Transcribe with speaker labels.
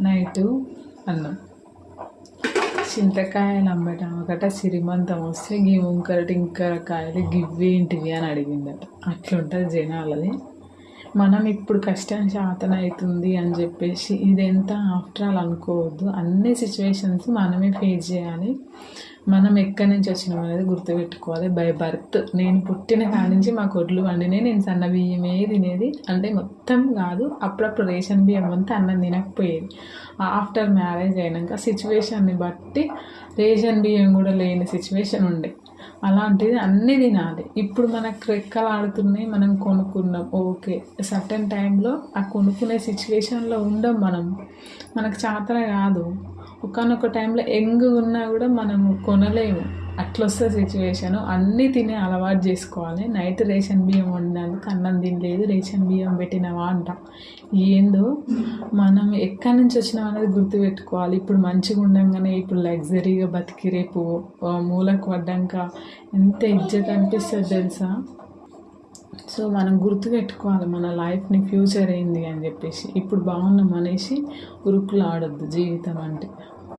Speaker 1: Night అన్నం. చింతకాయలు అమ్మటం ఒకట సిరిమంతం వస్తే గీ ఉంకరటి ఇంకర కాయలు గివ్వేంటివి అని అడిగిందట. అట్లుంటుంది జనాలది. మనం ఇప్పుడు కష్టం శాతం అవుతుంది అని చెప్పేసి ఇదెంత ఆఫ్టర్ ఆల్ అనుకోవద్దు. అన్ని సిచ్యువేషన్స్ మనమే ఫేస్ చేయాలి. మనం ఎక్కడి నుంచి వచ్చినాం అనేది గుర్తుపెట్టుకోవాలి బై బర్త్ నేను పుట్టిన కాడి నుంచి మా కొడ్లు వండినే నేను సన్న బియ్యమే తినేది. అంటే మొత్తం కాదు అప్పుడప్పుడు రేషన్ బియ్యం అంతా అన్నం తినకపోయేది. ఆఫ్టర్ మ్యారేజ్ అయినాక సిచ్యువేషన్ని బట్టి రేషన్ బియ్యం కూడా లేని సిచ్యువేషన్ ఉండే. అలాంటిది అన్నీ తినాలి. ఇప్పుడు మనకు రెక్కలు ఆడుతున్నాయి మనం కొనుక్కున్నాం. ఓకే సర్టన్ టైంలో ఆ కొనుక్కునే సిచ్యువేషన్లో ఉండం మనం. మనకు చాతన కాదు. ఒకనొక టైంలో ఎంగ్ ఉన్నా కూడా మనము కొనలేము. అట్లొస్తే సిచ్యువేషన్. అన్నీ తినే అలవాటు చేసుకోవాలి. నైట్ రేషన్ బియ్యం వండినందుకు అన్నం తినలేదు. రేషన్ బియ్యం పెట్టినవా అంట. ఏందో? మనం ఎక్కడి నుంచి వచ్చినాం అనేది గుర్తుపెట్టుకోవాలి. ఇప్పుడు మంచిగా ఉండంగానే ఇప్పుడు లగ్జరీగా బతికి రేపు మూలకు పడ్డాక ఎంత ఇజ్జత్ అనిపిస్తుంది తెలుసా? సో మనం గుర్తుపెట్టుకోవాలి మన లైఫ్ని ఫ్యూచర్ ఏంది అని చెప్పేసి. ఇప్పుడు బాగున్నాం అనేసి ఉరుకులు ఆడొద్దు జీవితం అంటే.